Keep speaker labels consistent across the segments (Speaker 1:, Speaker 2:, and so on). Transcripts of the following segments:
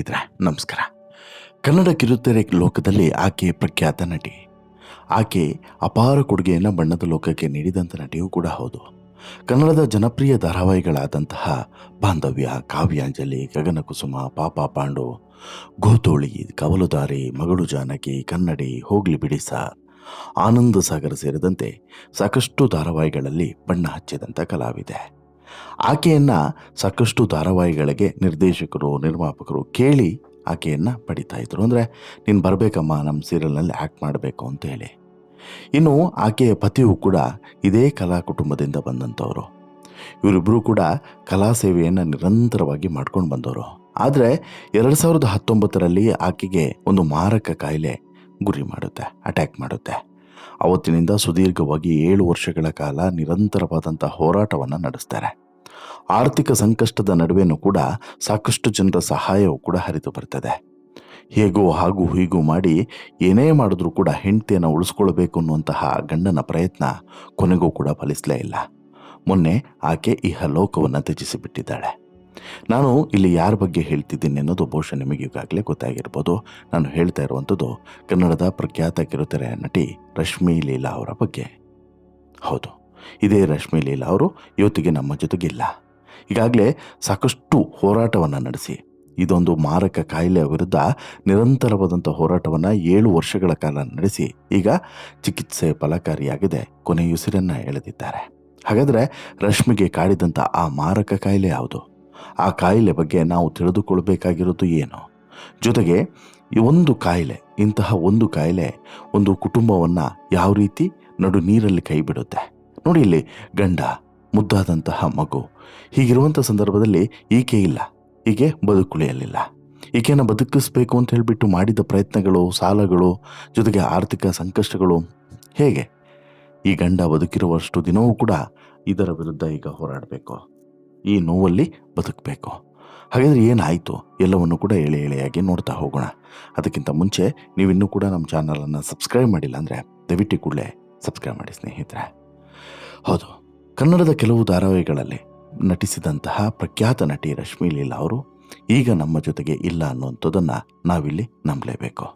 Speaker 1: ಸ್ನೇಹಿತರೆ, ನಮಸ್ಕಾರ. ಕನ್ನಡ ಕಿರುತೆರೆ ಲೋಕದಲ್ಲಿ ಆಕೆ ಪ್ರಖ್ಯಾತ ನಟಿ. ಆಕೆ ಅಪಾರ ಕೊಡುಗೆಯನ್ನು ಬಣ್ಣದ ಲೋಕಕ್ಕೆ ನೀಡಿದಂಥ ನಟಿಯೂ ಕೂಡ ಹೌದು. ಕನ್ನಡದ ಜನಪ್ರಿಯ ಧಾರಾವಾಹಿಗಳಾದಂತಹ ಬಾಂಧವ್ಯ, ಕಾವ್ಯಾಂಜಲಿ, ಗಗನಕುಸುಮ, ಪಾಪ ಪಾಂಡು, ಗೋತೋಳಿ, ಕವಲುದಾರಿ, ಮಗಳು ಜಾನಕಿ, ಕನ್ನಡಿ, ಹೋಗ್ಲಿ ಬಿಡಿಸ ಆನಂದ ಸಾಗರ ಸೇರಿದಂತೆ ಸಾಕಷ್ಟು ಧಾರಾವಾಹಿಗಳಲ್ಲಿ ಬಣ್ಣ ಹಚ್ಚಿದಂಥ ಕಲಾವಿದೆ. ಆಕೆಯನ್ನು ಸಾಕಷ್ಟು ಧಾರಾವಾಹಿಗಳಿಗೆ ನಿರ್ದೇಶಕರು, ನಿರ್ಮಾಪಕರು ಕೇಳಿ ಆಕೆಯನ್ನು ಪಡಿತಾ ಇದ್ರು. ಅಂದರೆ, ನೀನು ಬರಬೇಕಮ್ಮ ನಮ್ಮ ಸೀರಿಯಲ್ನಲ್ಲಿ ಆ್ಯಕ್ಟ್ ಮಾಡಬೇಕು ಅಂತ ಹೇಳಿ. ಇನ್ನು ಆಕೆಯ ಪತಿಯು ಕೂಡ ಇದೇ ಕಲಾ ಕುಟುಂಬದಿಂದ ಬಂದಂಥವರು ಇವರಿಬ್ಬರೂ ಕೂಡ ಕಲಾ ಸೇವೆಯನ್ನು ನಿರಂತರವಾಗಿ ಮಾಡ್ಕೊಂಡು ಬಂದವರು. ಆದರೆ, ಎರಡು ಸಾವಿರದ ಹತ್ತೊಂಬತ್ತರಲ್ಲಿ ಆಕೆಗೆ ಒಂದು ಮಾರಕ ಕಾಯಿಲೆ ಗುರಿ ಮಾಡುತ್ತೆ, ಅಟ್ಯಾಕ್ ಮಾಡುತ್ತೆ. ಅವತ್ತಿನಿಂದ ಸುದೀರ್ಘವಾಗಿ ಏಳು ವರ್ಷಗಳ ಕಾಲ ನಿರಂತರವಾದಂಥ ಹೋರಾಟವನ್ನು ನಡೆಸ್ತಾರೆ. ಆರ್ಥಿಕ ಸಂಕಷ್ಟದ ನಡುವೆಯೂ ಕೂಡ ಸಾಕಷ್ಟು ಜನರ ಸಹಾಯವು ಕೂಡ ಹರಿದು ಬರ್ತದೆ. ಹೇಗೋ ಹಾಗೂ ಹೀಗೂ ಮಾಡಿ ಏನೇ ಮಾಡಿದ್ರೂ ಕೂಡ ಹೆಂಡತಿಯನ್ನು ಉಳಿಸ್ಕೊಳ್ಬೇಕು ಅನ್ನುವಂತಹ ಗಂಡನ ಪ್ರಯತ್ನ ಕೊನೆಗೂ ಕೂಡ ಫಲಿಸಲೇ ಇಲ್ಲ. ಮೊನ್ನೆ ಆಕೆ ಇಹಲೋಕವನ್ನು ತ್ಯಜಿಸಿಬಿಟ್ಟಿದ್ದಾಳೆ. ನಾನು ಇಲ್ಲಿ ಯಾರ ಬಗ್ಗೆ ಹೇಳ್ತಿದ್ದೀನಿ ಅನ್ನೋದು ಬಹುಶಃ ನಿಮಗೆ ಈಗಾಗಲೇ ಗೊತ್ತಾಗಿರ್ಬೋದು. ನಾನು ಹೇಳ್ತಾ ಇರುವಂಥದ್ದು ಕನ್ನಡದ ಪ್ರಖ್ಯಾತ ಕಿರುತೆರೆ ನಟಿ ರಶ್ಮಿ ಲೀಲಾ ಅವರ ಬಗ್ಗೆ. ಹೌದು, ಇದೇ ರಶ್ಮಿ ಲೀಲಾ ಅವರು ಇವತ್ತಿಗೆ ನಮ್ಮ ಜೊತೆಗಿಲ್ಲ. ಈಗಾಗಲೇ ಸಾಕಷ್ಟು ಹೋರಾಟವನ್ನು ನಡೆಸಿ, ಇದೊಂದು ಮಾರಕ ಕಾಯಿಲೆಯ ವಿರುದ್ಧ ನಿರಂತರವಾದಂಥ ಹೋರಾಟವನ್ನು ಏಳು ವರ್ಷಗಳ ಕಾಲ ನಡೆಸಿ, ಈಗ ಚಿಕಿತ್ಸೆ ಫಲಕಾರಿಯಾಗಿದೆ ಕೊನೆಯುಸಿರನ್ನು ಎಳೆದಿದ್ದಾರೆ. ಹಾಗಾದರೆ ರಶ್ಮಿಗೆ ಕಾಡಿದಂಥ ಆ ಮಾರಕ ಕಾಯಿಲೆ ಯಾವುದು? ಆ ಕಾಯಿಲೆ ಬಗ್ಗೆ ನಾವು ತಿಳಿದುಕೊಳ್ಬೇಕಾಗಿರೋದು ಏನು? ಜೊತೆಗೆ ಒಂದು ಕಾಯಿಲೆ, ಇಂತಹ ಒಂದು ಕಾಯಿಲೆ, ಒಂದು ಕುಟುಂಬವನ್ನು ಯಾವ ರೀತಿ ನಡು ನೀರಲ್ಲಿ ಕೈ ಬಿಡುತ್ತೆ ನೋಡಿ ಇಲ್ಲಿ ಗಂಡ, ಮುದ್ದಾದಂತಹ ಮಗು. ಹೀಗಿರುವಂಥ ಸಂದರ್ಭದಲ್ಲಿ ಈಕೆ ಇಲ್ಲ. ಈಕೆ ಬದುಕುಳಿಯಲಿಲ್ಲ. ಈಕೆಯನ್ನು ಬದುಕಿಸ್ಬೇಕು ಅಂತ ಹೇಳಿಬಿಟ್ಟು ಮಾಡಿದ ಪ್ರಯತ್ನಗಳು, ಸಾಲಗಳು, ಜೊತೆಗೆ ಆರ್ಥಿಕ ಸಂಕಷ್ಟಗಳು, ಹೇಗೆ? ಈ ಗಂಡ ಬದುಕಿರುವಷ್ಟು ದಿನವೂ ಕೂಡ ಇದರ ವಿರುದ್ಧ ಈಗ ಹೋರಾಡಬೇಕು. ಈ ನೋವಲ್ಲಿ ಬದುಕಬೇಕು. ಹಾಗಾದರೆ ಏನಾಯಿತು? ಎಲ್ಲವನ್ನು ಕೂಡ ಎಳೆ ಎಳೆಯಾಗಿ ನೋಡ್ತಾ ಹೋಗೋಣ. ಅದಕ್ಕಿಂತ ಮುಂಚೆ ನೀವಿನ್ನೂ ಕೂಡ ನಮ್ಮ ಚಾನಲನ್ನು ಸಬ್ಸ್ಕ್ರೈಬ್ ಮಾಡಿಲ್ಲ ಅಂದರೆ ದಯವಿಟ್ಟು ಕೂಡಲೇ ಸಬ್ಸ್ಕ್ರೈಬ್ ಮಾಡಿ ಸ್ನೇಹಿತರೆ. ಹೌದು, ಕನ್ನಡದ ಕೆಲವು ಧಾರಾವಾಹಿಗಳಲ್ಲಿ ನಟಿಸಿದಂತಹ ಪ್ರಖ್ಯಾತ ನಟಿ ರಶ್ಮಿ ಲೀಲಾ ಅವರು ಈಗ ನಮ್ಮ ಜೊತೆಗೆ ಇಲ್ಲ ಅನ್ನುವಂಥದ್ದನ್ನು ನಾವಿಲ್ಲಿ ನಂಬಲೇಬೇಕು.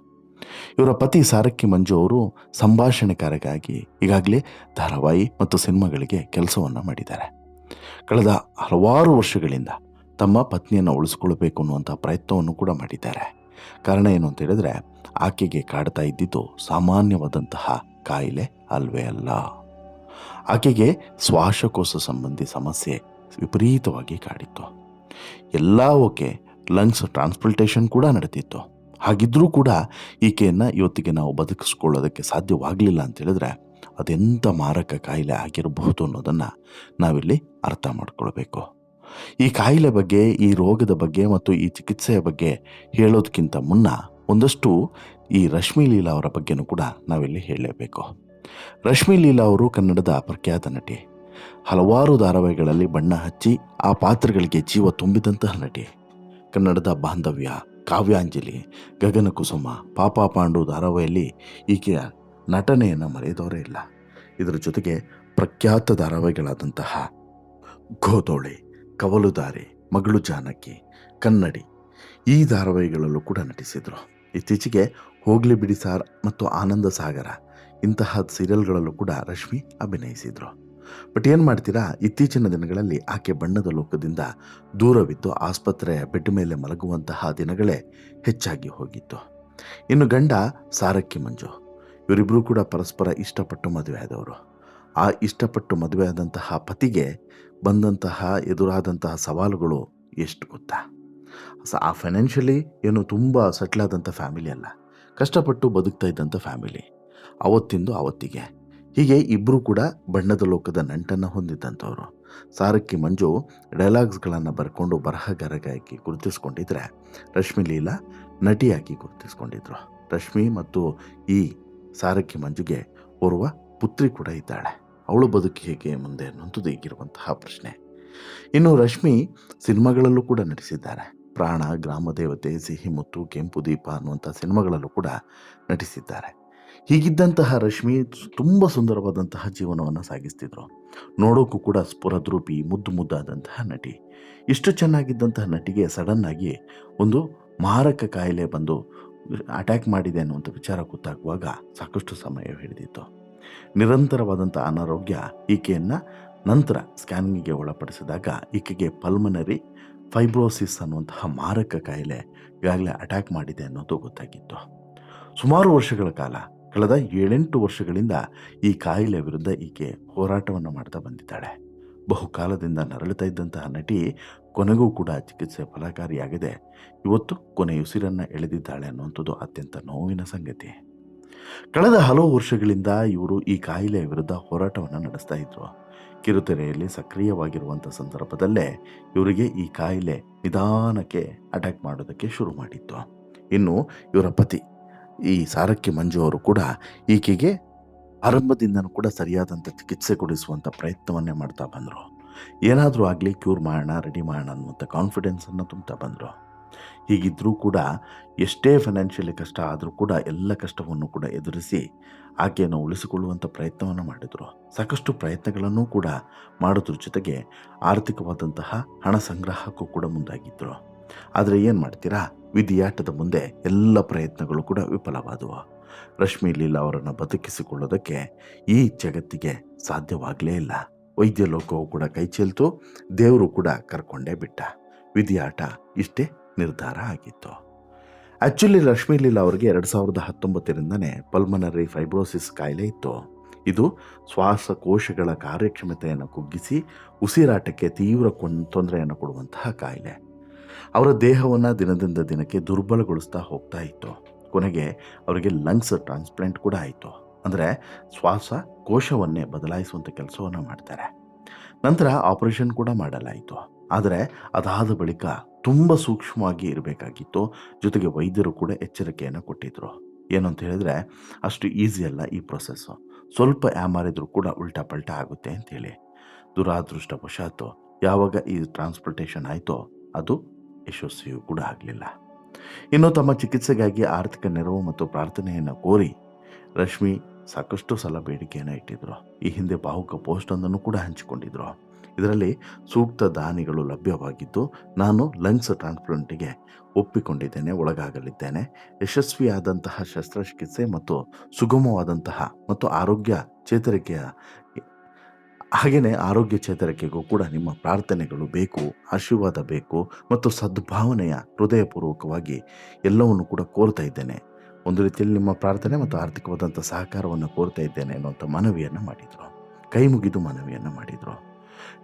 Speaker 1: ಇವರ ಪತಿ ಸಾರಕ್ಕಿ ಮಂಜು ಅವರು ಸಂಭಾಷಣೆಕಾರರಾಗಿ ಈಗಾಗಲೇ ಧಾರಾವಾಹಿ ಮತ್ತು ಸಿನಿಮಾಗಳಿಗೆ ಕೆಲಸವನ್ನು ಮಾಡಿದ್ದಾರೆ. ಕಳೆದ ಹಲವಾರು ವರ್ಷಗಳಿಂದ ತಮ್ಮ ಪತ್ನಿಯನ್ನು ಉಳಿಸ್ಕೊಳ್ಬೇಕು ಅನ್ನುವಂಥ ಪ್ರಯತ್ನವನ್ನು ಕೂಡ ಮಾಡಿದ್ದಾರೆ. ಕಾರಣ ಏನು ಅಂತ ಹೇಳಿದ್ರೆ, ಆಕೆಗೆ ಕಾಡ್ತಾ ಇದ್ದಿದ್ದು ಸಾಮಾನ್ಯವಾದಂತಹ ಕಾಯಿಲೆ ಅಲ್ವೇ ಅಲ್ಲ. ಆಕೆಗೆ ಶ್ವಾಸಕೋಶ ಸಂಬಂಧಿ ಸಮಸ್ಯೆ ವಿಪರೀತವಾಗಿ ಕಾಡಿತ್ತು. ಎಲ್ಲ ಓಕೆ ಲಂಗ್ಸ್ ಟ್ರಾನ್ಸ್ಪ್ಲಾಂಟೇಷನ್ ಕೂಡ ನಡೆದಿತ್ತು. ಹಾಗಿದ್ರೂ ಕೂಡ ಈಕೆಯನ್ನು ಇವತ್ತಿಗೆ ನಾವು ಬದುಕಿಸ್ಕೊಳ್ಳೋದಕ್ಕೆ ಸಾಧ್ಯವಾಗಲಿಲ್ಲ ಅಂತ ಹೇಳಿದ್ರೆ ಅದೆಂಥ ಮಾರಕ ಕಾಯಿಲೆ ಆಗಿರಬಹುದು ಅನ್ನೋದನ್ನು ನಾವಿಲ್ಲಿ ಅರ್ಥ ಮಾಡ್ಕೊಳ್ಬೇಕು. ಈ ಕಾಯಿಲೆ ಬಗ್ಗೆ, ಈ ರೋಗದ ಬಗ್ಗೆ ಮತ್ತು ಈ ಚಿಕಿತ್ಸೆಯ ಬಗ್ಗೆ ಹೇಳೋದಕ್ಕಿಂತ ಮುನ್ನ ಒಂದಷ್ಟು ಈ ರಶ್ಮಿ ಲೀಲಾ ಅವರ ಬಗ್ಗೆನೂ ಕೂಡ ನಾವಿಲ್ಲಿ ಹೇಳಲೇಬೇಕು. ರಶ್ಮಿ ಲೀಲಾ ಅವರು ಕನ್ನಡದ ಪ್ರಖ್ಯಾತ ನಟಿ. ಹಲವಾರು ಧಾರಾವಾಹಿಗಳಲ್ಲಿ ಬಣ್ಣ ಹಚ್ಚಿ ಆ ಪಾತ್ರಗಳಿಗೆ ಜೀವ ತುಂಬಿದಂತಹ ನಟಿ. ಕನ್ನಡದ ಬಾಂಧವ್ಯ, ಕಾವ್ಯಾಂಜಲಿ ಗಗನ ಕುಸುಮ ಪಾಪ ಪಾಂಡು ಧಾರಾವಾಹಿಯಲ್ಲಿ ಈಕೆಯ ನಟನೆಯನ್ನು ಮರೆಯದವರೇ ಇಲ್ಲ. ಇದರ ಜೊತೆಗೆ ಪ್ರಖ್ಯಾತ ಧಾರಾವಾಹಿಗಳಾದಂತಹ ಗೋದೋಳೆ ಕವಲುದಾರೆ ಮಗಳು ಜಾನಕಿ, ಕನ್ನಡಿ ಈ ಧಾರಾವಾಹಿಗಳಲ್ಲೂ ಕೂಡ ನಟಿಸಿದರು. ಇತ್ತೀಚೆಗೆ ಹೋಗ್ಲಿ ಬಿಡಿ ಸಾರ್ ಮತ್ತು ಆನಂದ ಸಾಗರ ಇಂತಹ ಸೀರಿಯಲ್ಗಳಲ್ಲೂ ಕೂಡ ರಶ್ಮಿ ಅಭಿನಯಿಸಿದರು. ಬಟ್ ಏನು ಮಾಡ್ತೀರಾ, ಇತ್ತೀಚಿನ ದಿನಗಳಲ್ಲಿ ಆಕೆ ಬಣ್ಣದ ಲೋಕದಿಂದ ದೂರವಿದ್ದು ಆಸ್ಪತ್ರೆಯ ಬೆಡ್ ಮೇಲೆ ಮಲಗುವಂತಹ ದಿನಗಳೇ ಹೆಚ್ಚಾಗಿ ಹೋಗಿತ್ತು. ಇನ್ನು ಗಂಡ ಸಾರಕ್ಕಿ ಮಂಜು ಇವರಿಬ್ಬರು ಕೂಡ ಪರಸ್ಪರ ಇಷ್ಟಪಟ್ಟು ಮದುವೆ ಆದವರು. ಆ ಇಷ್ಟಪಟ್ಟು ಮದುವೆ ಆದಂತಹ ಪತಿಗೆ ಬಂದಂತಹ ಎದುರಾದಂತಹ ಸವಾಲುಗಳು ಎಷ್ಟು ಗೊತ್ತಾ? ಆ ಫೈನಾನ್ಷಿಯಲಿ ಏನು ತುಂಬ ಸೆಟ್ಲಾದಂಥ ಫ್ಯಾಮಿಲಿ ಅಲ್ಲ. ಕಷ್ಟಪಟ್ಟು ಬದುಕ್ತಾ ಇದ್ದಂಥ ಫ್ಯಾಮಿಲಿ ಅವತ್ತಿಂದು ಅವತ್ತಿಗೆ. ಹೀಗೆ ಇಬ್ಬರು ಕೂಡ ಬಣ್ಣದ ಲೋಕದ ನಂಟನ್ನು ಹೊಂದಿದ್ದಂಥವ್ರು. ಸಾರಕ್ಕಿ ಮಂಜು ಡೈಲಾಗ್ಸ್ಗಳನ್ನು ಬರ್ಕೊಂಡು ಬರಹಗಾರಗಾಗಿ ಗುರುತಿಸ್ಕೊಂಡಿದ್ರೆ ರಶ್ಮಿ ಲೀಲಾ ನಟಿಯಾಗಿ ಗುರುತಿಸ್ಕೊಂಡಿದ್ರು. ರಶ್ಮಿ ಮತ್ತು ಈ ಸಾರಕ್ಕಿ ಮಂಜುಗೆ ಓರ್ವ ಪುತ್ರಿ ಕೂಡ ಇದ್ದಾಳೆ. ಅವಳು ಬದುಕಿ ಹೇಗೆ ಮುಂದೆ ಅನ್ನುವಂಥದ್ದು ಈಗಿರುವಂತಹ ಪ್ರಶ್ನೆ. ಇನ್ನು ರಶ್ಮಿ ಸಿನಿಮಾಗಳಲ್ಲೂ ಕೂಡ ನಟಿಸಿದ್ದಾರೆ. ಪ್ರಾಣ ಗ್ರಾಮದೇವತೆ ಸಿಹಿ ಮುತ್ತು, ಕೆಂಪು ದೀಪ ಅನ್ನುವಂಥ ಸಿನಿಮಾಗಳಲ್ಲೂ ಕೂಡ ನಟಿಸಿದ್ದಾರೆ. ಹೀಗಿದ್ದಂತಹ ರಶ್ಮಿ ತುಂಬ ಸುಂದರವಾದಂತಹ ಜೀವನವನ್ನು ಸಾಗಿಸ್ತಿದ್ರು. ನೋಡೋಕ್ಕೂ ಕೂಡ ಸ್ಫುರದ್ರೂಪಿ, ಮುದ್ದು ಮುದ್ದಾದಂತಹ ನಟಿ. ಇಷ್ಟು ಚೆನ್ನಾಗಿದ್ದಂತಹ ನಟಿಗೆ ಸಡನ್ನಾಗಿ ಒಂದು ಮಾರಕ ಕಾಯಿಲೆ ಬಂದು ಅಟ್ಯಾಕ್ ಮಾಡಿದೆ ಅನ್ನುವಂಥ ವಿಚಾರ ಗೊತ್ತಾಗುವಾಗ ಸಾಕಷ್ಟು ಸಮಯ ಹಿಡಿದಿತ್ತು. ನಿರಂತರವಾದಂಥ ಅನಾರೋಗ್ಯ ಈಕೆಯನ್ನು ನಂತರ ಸ್ಕ್ಯಾನಿಂಗಿಗೆ ಒಳಪಡಿಸಿದಾಗ ಈಕೆಗೆ ಪಲ್ಮನರಿ ಫೈಬ್ರೋಸಿಸ್ ಅನ್ನುವಂತಹ ಮಾರಕ ಕಾಯಿಲೆ ಈಗಾಗಲೇ ಅಟ್ಯಾಕ್ ಮಾಡಿದೆ ಅನ್ನೋದು ಗೊತ್ತಾಗಿತ್ತು. ಸುಮಾರು ವರ್ಷಗಳ ಕಾಲ, ಕಳೆದ ಏಳೆಂಟು ವರ್ಷಗಳಿಂದ ಈ ಕಾಯಿಲೆ ವಿರುದ್ಧ ಈಕೆ ಹೋರಾಟವನ್ನು ಮಾಡ್ತಾ ಬಂದಿದ್ದಾಳೆ. ಬಹುಕಾಲದಿಂದ ನರಳುತ್ತಾ ಇದ್ದಂತಹ ನಟಿ ಕೊನೆಗೂ ಕೂಡ ಚಿಕಿತ್ಸೆ ಫಲಕಾರಿಯಾಗಿದೆ. ಇವತ್ತು ಕೊನೆಯುಸಿರನ್ನು ಎಳೆದಿದ್ದಾಳೆ ಅನ್ನುವಂಥದ್ದು ಅತ್ಯಂತ ನೋವಿನ ಸಂಗತಿ. ಕಳೆದ ಹಲವು ವರ್ಷಗಳಿಂದ ಇವರು ಈ ಕಾಯಿಲೆಯ ವಿರುದ್ಧ ಹೋರಾಟವನ್ನು ನಡೆಸ್ತಾ ಇದ್ರು. ಕಿರುತೆರೆಯಲ್ಲಿ ಸಕ್ರಿಯವಾಗಿರುವಂಥ ಸಂದರ್ಭದಲ್ಲೇ ಇವರಿಗೆ ಈ ಕಾಯಿಲೆ ನಿಧಾನಕ್ಕೆ ಅಟ್ಯಾಕ್ ಮಾಡೋದಕ್ಕೆ ಶುರು ಮಾಡಿತ್ತು. ಇನ್ನು ಇವರ ಪತಿ, ಈ ಸಾರಕ್ಕಿ ಮಂಜು ಅವರು ಕೂಡ ಈಕೆಗೆ ಆರಂಭದಿಂದನೂ ಕೂಡ ಸರಿಯಾದಂಥ ಚಿಕಿತ್ಸೆ ಕೊಡಿಸುವಂಥ ಪ್ರಯತ್ನವನ್ನೇ ಮಾಡ್ತಾ ಬಂದರು. ಏನಾದರೂ ಆಗಲಿ ಕ್ಯೂರ್ ಮಾಡೋಣ, ರೆಡಿ ಮಾಡೋಣ ಅನ್ನುವಂಥ ಕಾನ್ಫಿಡೆನ್ಸನ್ನು ತುಂಬ್ತಾ ಬಂದರು. ಹೀಗಿದ್ದರೂ ಕೂಡ ಎಷ್ಟೇ ಫೈನಾನ್ಷಿಯಲಿ ಕಷ್ಟ ಆದರೂ ಕೂಡ ಎಲ್ಲ ಕಷ್ಟವನ್ನು ಕೂಡ ಎದುರಿಸಿ ಆಕೆಯನ್ನು ಉಳಿಸಿಕೊಳ್ಳುವಂಥ ಪ್ರಯತ್ನವನ್ನು ಮಾಡಿದರು. ಸಾಕಷ್ಟು ಪ್ರಯತ್ನಗಳನ್ನು ಕೂಡ ಮಾಡೋದ್ರ ಜೊತೆಗೆ ಆರ್ಥಿಕವಾದಂತಹ ಹಣ ಸಂಗ್ರಹಕ್ಕೂ ಕೂಡ ಮುಂದಾಗಿದ್ದರು ಆದರೆ ಏನು ಮಾಡ್ತೀರಾ? ವಿಧಿಯಾಟದ ಮುಂದೆ ಎಲ್ಲ ಪ್ರಯತ್ನಗಳು ಕೂಡ ವಿಫಲವಾದವು. ರಶ್ಮಿ ಲೀಲಾ ಅವರನ್ನು ಬದುಕಿಸಿಕೊಳ್ಳೋದಕ್ಕೆ ಈ ಜಗತ್ತಿಗೆ ಸಾಧ್ಯವಾಗಲೇ ಇಲ್ಲ. ವೈದ್ಯ ಲೋಕವು ಕೂಡ ಕೈ ಚೆಲ್ತು, ದೇವರು ಕೂಡ ಕರ್ಕೊಂಡೇ ಬಿಟ್ಟ. ವಿಧಿಯಾಟ ಇಷ್ಟೇ ನಿರ್ಧಾರ ಆಗಿತ್ತು. ಆ್ಯಕ್ಚುಲಿ ರಶ್ಮಿ ಲೀಲಾ ಅವರಿಗೆ ಎರಡು ಸಾವಿರದ ಹತ್ತೊಂಬತ್ತರಿಂದನೇ ಪಲ್ಮನರಿ ಫೈಬ್ರೋಸಿಸ್ ಕಾಯಿಲೆ ಇತ್ತು. ಇದು ಶ್ವಾಸಕೋಶಗಳ ಕಾರ್ಯಕ್ಷಮತೆಯನ್ನು ಕುಗ್ಗಿಸಿ ಉಸಿರಾಟಕ್ಕೆ ತೀವ್ರ ತೊಂದರೆಯನ್ನು ಕೊಡುವಂತಹ ಕಾಯಿಲೆ. ಅವರ ದೇಹವನ್ನು ದಿನದಿಂದ ದಿನಕ್ಕೆ ದುರ್ಬಲಗೊಳಿಸ್ತಾ ಹೋಗ್ತಾ ಇತ್ತು. ಕೊನೆಗೆ ಅವರಿಗೆ ಲಂಗ್ಸ್ ಟ್ರಾನ್ಸ್ಪ್ಲಾಂಟ್ ಕೂಡ ಆಯಿತು. ಅಂದರೆ ಶ್ವಾಸ ಕೋಶವನ್ನೇ ಬದಲಾಯಿಸುವಂಥ ಕೆಲಸವನ್ನು ಮಾಡ್ತಾರೆ. ನಂತರ ಆಪರೇಷನ್ ಕೂಡ ಮಾಡಲಾಯಿತು. ಆದರೆ ಅದಾದ ಬಳಿಕ ತುಂಬ ಸೂಕ್ಷ್ಮವಾಗಿ ಇರಬೇಕಾಗಿತ್ತು. ಜೊತೆಗೆ ವೈದ್ಯರು ಕೂಡ ಎಚ್ಚರಿಕೆಯನ್ನು ಕೊಟ್ಟಿದ್ದರು ಏನು ಅಂತ ಹೇಳಿದ್ರೆ ಅಷ್ಟು ಈಸಿ ಅಲ್ಲ ಈ ಪ್ರೊಸೆಸ್ಸು ಸ್ವಲ್ಪ ಯಾಮಾರಿದ್ರು ಕೂಡ ಉಲ್ಟಾ ಪಲ್ಟಾ ಆಗುತ್ತೆ ಅಂತೇಳಿ ದುರಾದೃಷ್ಟವಶಾತ್ತು ಯಾವಾಗ ಈ ಟ್ರಾನ್ಸ್ಪೋರ್ಟೇಷನ್ ಆಯಿತೋ ಅದು ಯಶಸ್ವಿಯೂ ಕೂಡ ಆಗಲಿಲ್ಲ. ಇನ್ನು ತಮ್ಮ ಚಿಕಿತ್ಸೆಗಾಗಿ ಆರ್ಥಿಕ ನೆರವು ಮತ್ತು ಪ್ರಾರ್ಥನೆಯನ್ನು ಕೋರಿ ರಶ್ಮಿ ಸಾಕಷ್ಟು ಸಲ ಬೇಡಿಕೆಯನ್ನು ಇಟ್ಟಿದ್ರು. ಈ ಹಿಂದೆ ಭಾವುಕ ಪೋಸ್ಟೊಂದನ್ನು ಕೂಡ ಹಂಚಿಕೊಂಡಿದ್ರು. ಇದರಲ್ಲಿ ಸೂಕ್ತ ದಾನಿಗಳು ಲಭ್ಯವಾಗಿದ್ದು ನಾನು ಲಂಗ್ಸ್ ಟ್ರಾನ್ಸ್ಪ್ಲಾಂಟಿಗೆ ಒಪ್ಪಿಕೊಂಡಿದ್ದೇನೆ, ಒಳಗಾಗಲಿದ್ದೇನೆ. ಯಶಸ್ವಿಯಾದಂತಹ ಶಸ್ತ್ರಚಿಕಿತ್ಸೆ ಮತ್ತು ಸುಗಮವಾದಂತಹ ಮತ್ತು ಆರೋಗ್ಯ ಚೇತರಿಕೆಯ ಹಾಗೆಯೇ ಆರೋಗ್ಯ ಚೇತರಿಕೆಗೂ ಕೂಡ ನಿಮ್ಮ ಪ್ರಾರ್ಥನೆಗಳು ಬೇಕು, ಆಶೀರ್ವಾದ ಬೇಕು ಮತ್ತು ಸದ್ಭಾವನೆಯ ಹೃದಯಪೂರ್ವಕವಾಗಿ ಎಲ್ಲವನ್ನು ಕೂಡ ಕೋರ್ತಾ ಇದ್ದೇನೆ. ಒಂದು ರೀತಿಯಲ್ಲಿ ನಿಮ್ಮ ಪ್ರಾರ್ಥನೆ ಮತ್ತು ಆರ್ಥಿಕವಾದಂಥ ಸಹಕಾರವನ್ನು ಕೋರ್ತಾ ಇದ್ದೇನೆ ಅನ್ನುವಂಥ ಮನವಿಯನ್ನು ಮಾಡಿದರು. ಕೈ ಮುಗಿದು ಮನವಿಯನ್ನು ಮಾಡಿದರು.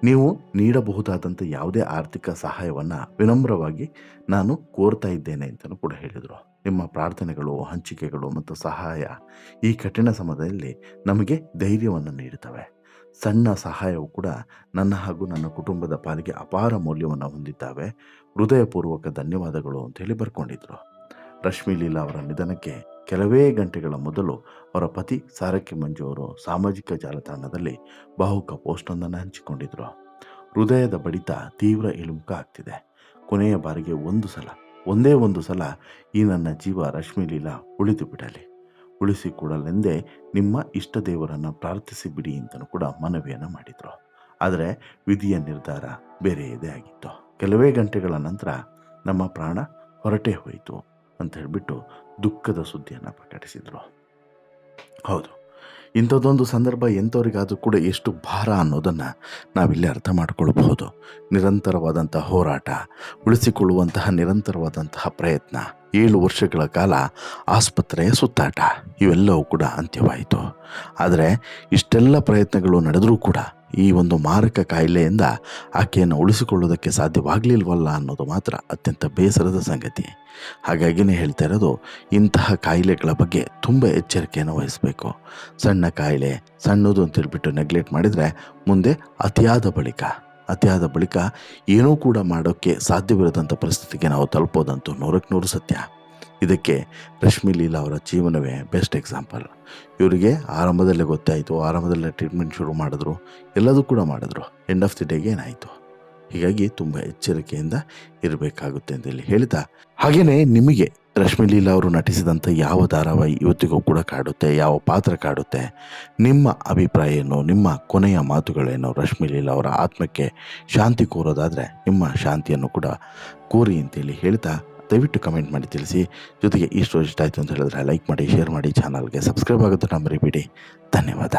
Speaker 1: ನೀವು ನೀಡಬಹುದಾದಂಥ ಯಾವುದೇ ಆರ್ಥಿಕ ಸಹಾಯವನ್ನು ವಿನಮ್ರವಾಗಿ ನಾನು ಕೋರ್ತಾ ಇದ್ದೇನೆ ಅಂತಲೂ ಕೂಡ ಹೇಳಿದರು. ನಿಮ್ಮ ಪ್ರಾರ್ಥನೆಗಳು, ಹಂಚಿಕೆಗಳು ಮತ್ತು ಸಹಾಯ ಈ ಕಠಿಣ ಸಮಯದಲ್ಲಿ ನಮಗೆ ಧೈರ್ಯವನ್ನು ನೀಡುತ್ತವೆ. ಸಣ್ಣ ಸಹಾಯವು ಕೂಡ ನನ್ನ ಹಾಗೂ ನನ್ನ ಕುಟುಂಬದ ಪಾಲಿಗೆ ಅಪಾರ ಮೌಲ್ಯವನ್ನು ಹೊಂದಿದ್ದಾವೆ. ಹೃದಯಪೂರ್ವಕ ಧನ್ಯವಾದಗಳು ಅಂತ ಹೇಳಿ ಬರ್ಕೊಂಡಿದ್ರು. ರಶ್ಮಿ ಲೀಲಾ ಅವರ ನಿಧನಕ್ಕೆ ಕೆಲವೇ ಗಂಟೆಗಳ ಮೊದಲು ಅವರ ಪತಿ ಸಾರಕ್ಕಿ ಮಂಜು ಅವರು ಸಾಮಾಜಿಕ ಜಾಲತಾಣದಲ್ಲಿ ಬಾಹುಕ ಪೋಸ್ಟೊಂದನ್ನು ಹಂಚಿಕೊಂಡಿದ್ರು. ಹೃದಯದ ಬಡಿತ ತೀವ್ರ ಇಳುಮುಖ ಆಗ್ತಿದೆ. ಕೊನೆಯ ಬಾರಿಗೆ ಒಂದು ಸಲ, ಒಂದೇ ಒಂದು ಸಲ ಈ ನನ್ನ ಜೀವ ರಶ್ಮಿ ಲೀಲಾ ಉಳಿದು ಬಿಡಲಿ. ಉಳಿಸಿಕೊಡಲೆಂದೇ ನಿಮ್ಮ ಇಷ್ಟ ದೇವರನ್ನು ಪ್ರಾರ್ಥಿಸಿ ಬಿಡಿ ಅಂತಲೂ ಕೂಡ ಮನವಿಯನ್ನು ಮಾಡಿದರು. ಆದರೆ ವಿಧಿಯ ನಿರ್ಧಾರ ಬೇರೆಯದೇ ಆಗಿತ್ತು. ಕೆಲವೇ ಗಂಟೆಗಳ ನಂತರ ನಮ್ಮ ಪ್ರಾಣ ಹೊರಟೇ ಹೋಯಿತು ಅಂತ ಹೇಳಿಬಿಟ್ಟು ದುಃಖದ ಸುದ್ದಿಯನ್ನು ಪ್ರಕಟಿಸಿದರು. ಹೌದು, ಇಂಥದ್ದೊಂದು ಸಂದರ್ಭ ಎಂಥವರಿಗಾದರೂ ಕೂಡ ಎಷ್ಟು ಭಾರ ಅನ್ನೋದನ್ನು ನಾವಿಲ್ಲಿ ಅರ್ಥ ಮಾಡಿಕೊಳ್ಬಹುದು. ನಿರಂತರವಾದಂಥ ಹೋರಾಟ, ಉಳಿಸಿಕೊಳ್ಳುವಂತಹ ನಿರಂತರವಾದಂತಹ ಪ್ರಯತ್ನ ಏಳು ವರ್ಷಗಳ ಕಾಲ ಆಸ್ಪತ್ರೆಯ ಸುತ್ತಾಟ. ಇವೆಲ್ಲವೂ ಕೂಡ ಅಂತ್ಯವಾಯಿತು. ಆದರೆ ಇಷ್ಟೆಲ್ಲ ಪ್ರಯತ್ನಗಳು ನಡೆದರೂ ಕೂಡ ಈ ಒಂದು ಮಾರಕ ಕಾಯಿಲೆಯಿಂದ ಆಕೆಯನ್ನು ಉಳಿಸಿಕೊಳ್ಳೋದಕ್ಕೆ ಸಾಧ್ಯವಾಗಲಿಲ್ವಲ್ಲ ಅನ್ನೋದು ಮಾತ್ರ ಅತ್ಯಂತ ಬೇಸರದ ಸಂಗತಿ. ಹಾಗಾಗಿನೇ ಹೇಳ್ತಾ ಇರೋದು, ಇಂತಹ ಕಾಯಿಲೆಗಳ ಬಗ್ಗೆ ತುಂಬ ಎಚ್ಚರಿಕೆಯನ್ನು ವಹಿಸಬೇಕು. ಸಣ್ಣ ಕಾಯಿಲೆ, ಸಣ್ಣದು ಅಂತ ಹೇಳ್ಬಿಟ್ಟು ನೆಗ್ಲೆಕ್ಟ್ ಮಾಡಿದರೆ ಮುಂದೆ ಅತಿಯಾದ ಬಳಿಕ. ಅತಿಯಾದ ಬಳಿಕ ಏನೂ ಕೂಡ ಮಾಡೋಕ್ಕೆ ಸಾಧ್ಯವಿರದಂಥ ಪರಿಸ್ಥಿತಿಗೆ ನಾವು ತಲುಪೋದಂತೂ ನೂರಕ್ಕೆ ನೂರು ಸತ್ಯ. ಇದಕ್ಕೆ ರಶ್ಮಿ ಲೀಲಾ ಅವರ ಜೀವನವೇ ಬೆಸ್ಟ್ ಎಕ್ಸಾಂಪಲ್ ಇವರಿಗೆ ಆರಂಭದಲ್ಲೇ ಗೊತ್ತಾಯಿತು, ಆರಂಭದಲ್ಲೇ ಟ್ರೀಟ್ಮೆಂಟ್ ಶುರು ಮಾಡಿದ್ರು, ಎಲ್ಲದೂ ಕೂಡ ಮಾಡಿದ್ರು. ಎಂಡ್ ಆಫ್ ದಿ ಡೇಗೆ ಏನಾಯಿತು? ಹೀಗಾಗಿ ತುಂಬ ಎಚ್ಚರಿಕೆಯಿಂದ ಇರಬೇಕಾಗುತ್ತೆ ಅಂತ ಹೇಳಿ ಹೇಳ್ತಾ. ಹಾಗೆಯೇ ನಿಮಗೆ ರಶ್ಮಿ ಲೀಲಾ ಅವರು ನಟಿಸಿದಂಥ ಯಾವ ಧಾರಾವಾಹಿ ಇವತ್ತಿಗೂ ಕೂಡ ಕಾಡುತ್ತೆ, ಯಾವ ಪಾತ್ರ ಕಾಡುತ್ತೆ, ನಿಮ್ಮ ಅಭಿಪ್ರಾಯ ಏನು, ನಿಮ್ಮ ಕೊನೆಯ ಮಾತುಗಳೇನು ರಶ್ಮಿ ಲೀಲಾ ಅವರ ಆತ್ಮಕ್ಕೆ ಶಾಂತಿ ಕೋರೋದಾದರೆ ನಿಮ್ಮ ಶಾಂತಿಯನ್ನು ಕೂಡ ಕೋರಿ ಅಂತೇಳಿ ಹೇಳ್ತಾ ದಯವಿಟ್ಟು ಕಮೆಂಟ್ ಮಾಡಿ ತಿಳಿಸಿ. ಜೊತೆಗೆ ಸ್ಟೋರಿ ಇಷ್ಟ ಆಯಿತು ಅಂತ ಹೇಳಿದ್ರೆ ಲೈಕ್ ಮಾಡಿ ಶೇರ್ ಮಾಡಿ ಚಾನಲ್ಗೆ ಸಬ್ಸ್ಕ್ರೈಬ್ ಆಗೋದನ್ನು ಮರಿಬೇಡಿ. ಧನ್ಯವಾದ.